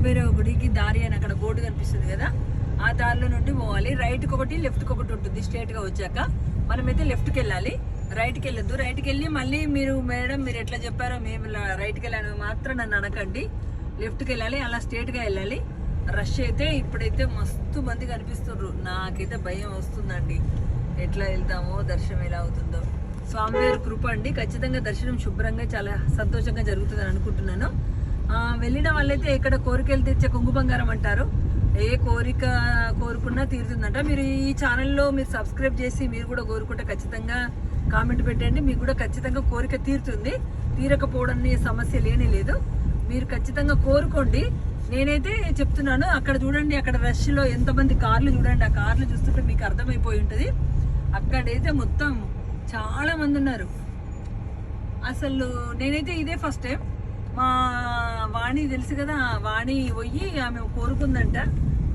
కాలభైరవ గుడికి దారి అని అక్కడ బోర్డు కనిపిస్తుంది కదా ఆ దారిలో నుండి పోవాలి. రైట్కి ఒకటి లెఫ్ట్కి ఒకటి ఉంటుంది స్ట్రేట్గా గా వచ్చాక. మనమైతే లెఫ్ట్కి వెళ్ళాలి. రైట్కి వెళ్ళొద్దు. రైట్కి వెళ్ళి మళ్ళీ మీరు మేడం మీరు ఎట్లా చెప్పారో మేము రైట్కి వెళ్ళాను మాత్రం నన్ను అనకండి. లెఫ్ట్కి వెళ్ళాలి అలా స్ట్రేట్గా వెళ్ళాలి. రష్ అయితే ఇప్పుడైతే మస్తు మంది కనిపిస్తున్నారు నాకైతే భయం వస్తుందండి. ఎట్లా వెళ్తామో దర్శనం ఎలా అవుతుందో. స్వామివారి కృప అండి. ఖచ్చితంగా దర్శనం శుభ్రంగా చాలా సంతోషంగా జరుగుతుందని అనుకుంటున్నాను. వెళ్ళిన వాళ్ళైతే ఇక్కడ కోరికలు తెచ్చే కొంగు బంగారం అంటారు. ఏ కోరిక కోరుకున్నా తీరుతుందంట. మీరు ఈ ఛానల్లో మీరు సబ్స్క్రైబ్ చేసి మీరు కూడా కోరుకుంటే ఖచ్చితంగా కామెంట్ పెట్టండి. మీకు కూడా ఖచ్చితంగా కోరిక తీరుతుంది. తీరకపోవడం సమస్య లేనే లేదు. మీరు ఖచ్చితంగా కోరుకోండి. నేనైతే చెప్తున్నాను అక్కడ చూడండి అక్కడ రష్లో ఎంతమంది కార్లు చూడండి. ఆ కార్లు చూస్తుంటే మీకు అర్థమైపోయి ఉంటుంది. అక్కడైతే మొత్తం చాలా మంది ఉన్నారు. అసలు నేనైతే ఇదే ఫస్ట్ టైం. మా వాణి తెలుసు కదా వాణి పోయి ఆమె కోరుకుందంట.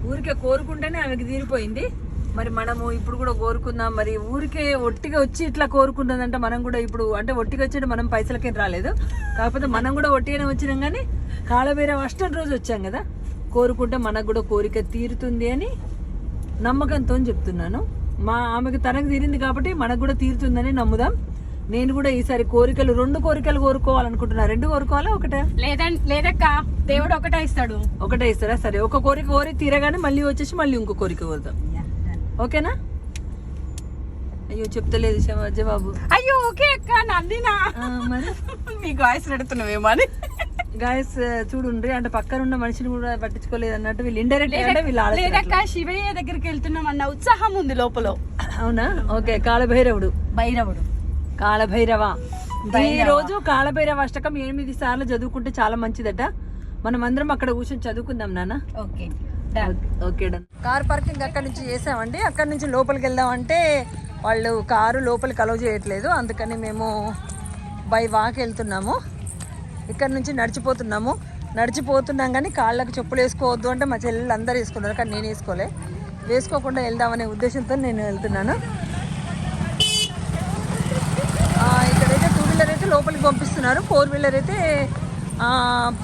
ఊరికే కోరుకుంటేనే ఆమెకి తీరిపోయింది. మరి మనము ఇప్పుడు కూడా కోరుకుందాం. మరి ఊరికే ఒట్టిగా వచ్చి ఇట్లా కోరుకుంటుందంట మనం కూడా ఇప్పుడు. అంటే ఒట్టిగా వచ్చి మనం పైసలకేం రాలేదు. కాకపోతే మనం కూడా ఒట్టిగానే వచ్చినాం కానీ కాళబేర అష్టం రోజు వచ్చాం కదా. కోరుకుంటే మనకు కూడా కోరిక తీరుతుంది అని నమ్మకంతో చెప్తున్నాను. మా ఆమెకు తనకు తీరింది కాబట్టి మనకు కూడా తీరుతుందని నమ్ముదాం. నేను కూడా ఈసారి కోరికలు రెండు కోరికలు కోరుకోవాలనుకుంటున్నా. రెండు కోరుకోవాలా ఒకటే? లేదండి లేదక్క. దేవుడు ఒకటే ఇస్తాడు. ఒకటే ఇస్తారా సరే ఒక కోరిక కోరి తీరగానే మళ్ళీ వచ్చేసి మళ్ళీ ఇంకో కోరిక కోరుదాం. ఓకేనా? అయ్యో చెప్తలేదు జవాబు. అయ్యో ఓకే అక్క నందినా. మీకు వాయిస్ పెడుతున్నావేమో అని. గాయస్ చూడుండ్రి అంటే పక్కన ఉన్న మనిషిని కూడా పట్టించుకోలేదు అన్నట్టు వీళ్ళు ఇండైరెక్ట్ అంటే వీళ్ళు లేదక్క శివయ్య దగ్గరికి వెళ్తున్నాం అన్న ఉత్సాహం ఉంది లోపల. అవునా? ఓకే కాలభైరవుడు. భైరవుడు. కాలభైరవ. ఈ రోజు కాలభైరవ అష్టకం ఎనిమిది సార్లు చదువుకుంటే చాలా మంచిదట. మనం అందరం అక్కడ కూర్చొని చదువుకుందాం నాన్న. Okay. Okay done. Car parking అక్కడ నుంచి చేసామండి. అక్కడ నుంచి లోపలికి వెళ్దామంటే వాళ్ళు కారు లోపలికి అలౌ చేయట్లేదు. అందుకని మేము బై వాక్ వెళ్తున్నాము. ఇక్కడ నుంచి నడిచిపోతున్నాము. నడిచిపోతున్నాం కానీ కాళ్ళకు చెప్పులు వేసుకోవద్దు అంటే మా చెల్లెళ్ళు అందరు వేసుకున్నారు కానీ నేను వేసుకోలే. వేసుకోకుండా వెళ్దామనే ఉద్దేశంతో నేను వెళ్తున్నాను ఆ, ఇక్కడైతే టూ వీలర్ అయితే లోపలికి పంపిస్తున్నారు. ఫోర్ వీలర్ అయితే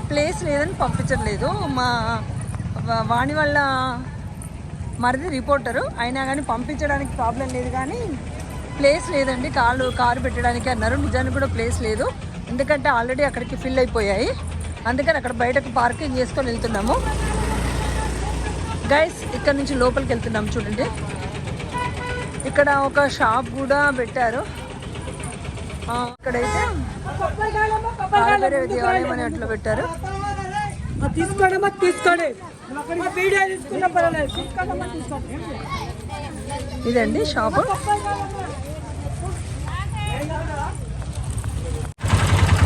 ప్లేస్ లేదని పంపించట్లేదు. మా వాణి వాళ్ళ మరిది రిపోర్టరు అయినా కానీ పంపించడానికి ప్రాబ్లం లేదు కానీ ప్లేస్ లేదండి. కాళ్ళు కారు పెట్టడానికి అన్నారు. నిజానికి కూడా ప్లేస్ లేదు. ఎందుకంటే ఆల్రెడీ అక్కడికి ఫిల్ అయిపోయాయి. అందుకని అక్కడ బయటకు పార్కింగ్ చేసుకొని వెళ్తున్నాము. గైస్ ఇక్కడ నుంచి లోపలికి వెళ్తున్నాము చూడండి. ఇక్కడ ఒక షాప్ కూడా పెట్టారు. ఇక్కడైతే దేవాలయం అని అట్లా పెట్టారు. తీసుకోండి అమ్మా తీసుకోండి. వీడియో తీసుకున్నా పర్వాలేదు. ఇదండి షాపు.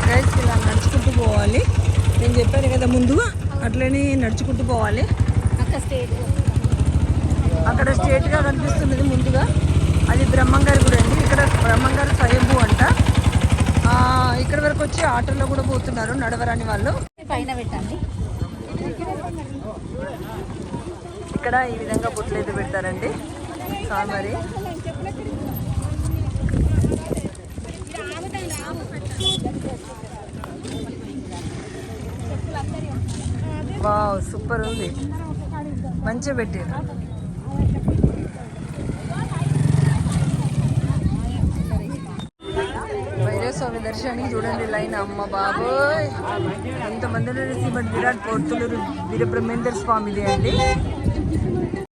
గైస్ ఇలా నడుచుకుంటూ పోవాలి. నేను చెప్పాను కదా ముందు అట్లనే నడుచుకుంటూ పోవాలి. అక్కడ స్ట్రేట్గా కనిపిస్తున్నది ముందుగా. అది బ్రహ్మంగారి గుడి అండి. ఇక్కడ బ్రహ్మంగారి స్వయంభూ అంట. ఆ, ఇక్కడ వరకు వచ్చి ఆటోలో కూడా పోతున్నారు నడవరాని వాళ్ళు. పైన పెట్టండి. ఇక్కడ ఈ విధంగా బుట్టలు అయితే పెడతారండి. సాంబారి వావ్ సూపర్ ఉంది. మంచిగా పెట్టారు భైరవస్వామి చూడండి లైన్. అమ్మ బాబోయ్. ఎంతమంది శ్రీమద్ విరాట్ పోర్తులూరు వీరబ్రహ్మేందర్ స్వామిది అండి.